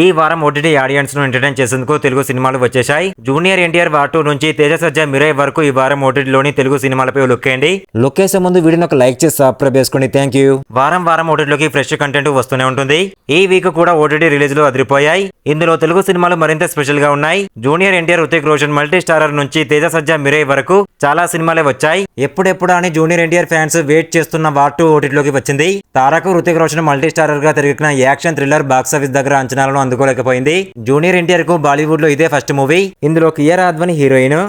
ఈ వారం OTT ఆడియన్స్ను entertain చేసేందుకు తెలుగు సినిమాలు వచ్చేశాయి. జూనియర్ ఎన్టీఆర్ వార్ టూ నుంచి తేజ సజ్జ మిరై వరకు ఈ వారం ఓటీటీలోని తెలుగు సినిమాలపై లుక్ వేయండి లుక్ వేసే ముందు వీడియోని ఒక లైక్ చేసి సబ్స్క్రైబ్ చేసుకోండి. Thank you. వారం వారం ఓటీటీలోకి ఫ్రెష్ కంటెంట్ వస్తూనే ఉంటుంది. ఈ వీక్ కూడా ఓటీటీ రిలీజ్లు అదిరిపోయాయి. ఇందులో తెలుగు సినిమాలు మరింత స్పెషల్గా ఉన్నాయి. Junior NTR Hrithik Roshan multi starrer నుంచి తేజ సజ్జ మిరై వరకు చాలా సినిమాలే వచ్చాయి. ఎప్పుడెప్పుడు అని జూనియర్ ఎన్టీఆర్ ఫ్యాన్స్ వెయిట్ చేస్తున్న వార్ టూ ఓటీటీలోకి వచ్చింది. తారకు హృతిక్ రోషన్ మల్టీ స్టారర్గా తిరిగిన యాక్షన్ థ్రిల్లర్ బాక్స్ ఆఫీస్ దగ్గర అంచనాలను అందుకోలేకపోయింది. జూనియర్ ఎన్టీఆర్కు బాలీవుడ్లో ఇదే ఫస్ట్ మూవీ. ఇందులో Kiara Advani heroine.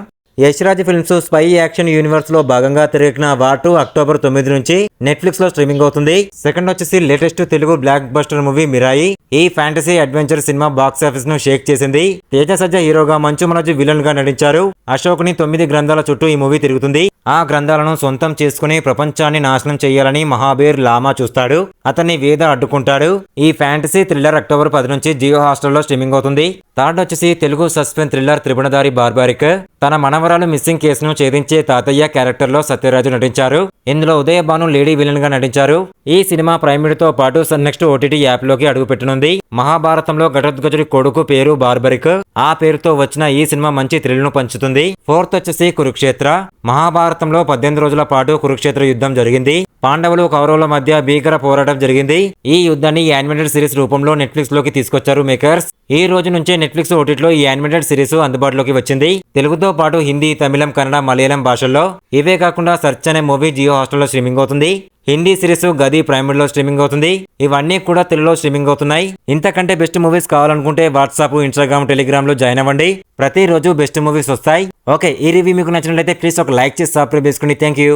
Yash Raj films spy action యూనివర్స్లో భాగంగా తిరిగిన వార్టు అక్టోబర్ తొమ్మిది నుంచి నెట్ఫ్లిక్స్లో స్ట్రీమింగ్ అవుతుంది. సెకండ్ వచ్చేసి latest Telugu blockbuster movie Mirai. ఈ ఫ్యాంటసీ అడ్వెంచర్ సినిమా బాక్స్ ఆఫీస్ను షేక్ చేసింది. తేజ సజ్జ హీరోగా మంచు మనోజ్ విలన్గా నటించారు. అశోక్ని తొమ్మిది గ్రంథాల చుట్టూ ఈ మూవీ తిరుగుతుంది. ఆ గ్రంథాలను సొంతం చేసుకుని ప్రపంచాన్ని నాశనం చేయాలని మహాబీర్ లామా చూస్తాడు. అతన్ని వేద అడ్డుకుంటాడు. ఈ ఫ్యాంటసీ థ్రిల్లర్ అక్టోబర్ పది నుంచి జియో హాస్టల్లో స్ట్రీమింగ్ అవుతుంది. థర్డ్ వచ్చేసి తెలుగు సస్పెన్స్ థ్రిల్లర్ త్రిపుణదారి బార్బారిక్. తన మనవరాలు మిస్సింగ్ కేసును ఛేదించే తాతయ్య క్యారెక్టర్లో సత్యరాజు నటించారు. ఇందులో ఉదయ భాను లేడీ విలన్గా నటించారు. ఈ సినిమా ప్రైమిడితో పాటు సన్ నెక్స్ట్ ఓటీటీ యాప్లోకి అడుగుపెట్టనుంది. మహాభారతంలో ఘటోద్గజుడి కొడుకు పేరు బార్బరిక్. ఆ పేరుతో వచ్చిన ఈ సినిమా మంచి థ్రిల్ను పంచుతుంది ఫోర్త్ వచ్చేసి కురుక్షేత్ర. మహాభారతంలో పద్దెనిమిది రోజుల పాటు కురుక్షేత్ర యుద్ధం జరిగింది. పాండవులు కౌరవుల మధ్య భీకర పోరాటం జరిగింది. ఈ యుద్ధాన్ని యానిమేటెడ్ సిరీస్ రూపంలో నెట్ఫ్లిక్స్లోకి తీసుకొచ్చారు మేకర్స్ ఈ రోజు నుంచే నెట్ఫ్లిక్స్ ఓటీటీలో ఈ యానిమేటెడ్ సిరీస్ అందుబాటులోకి వచ్చింది. తెలుగుతో పాటు హిందీ తమిళం కన్నడ మలయాళం భాషల్లో. ఇవే కాకుండా సర్చ్ అనే మూవీ జియో హాస్టల్లో స్ట్రీమింగ్ అవుతుంది. హిందీ సిరీస్ గది ప్రైమరీ లో స్ట్రీమింగ్ అవుతుంది. ఇవన్నీ కూడా తెలుగులో స్ట్రీమింగ్ అవుతున్నాయి. ఇంతకంటే బెస్ట్ మూవీస్ కావాలనుకుంటే వాట్సాప్ ఇన్స్టాగ్రామ్ టెలిగ్రామ్లో జాయిన్ అవ్వండి. ప్రతిరోజు బెస్ట్ మూవీస్ వస్తాయి. ఓకే ఈ రివ్యూ మీకు నచ్చినట్లయితే ప్లీజ్ ఒక లైక్ చేసి సబ్స్క్రైబ్ చేసుకోండి థ్యాంక్ యూ.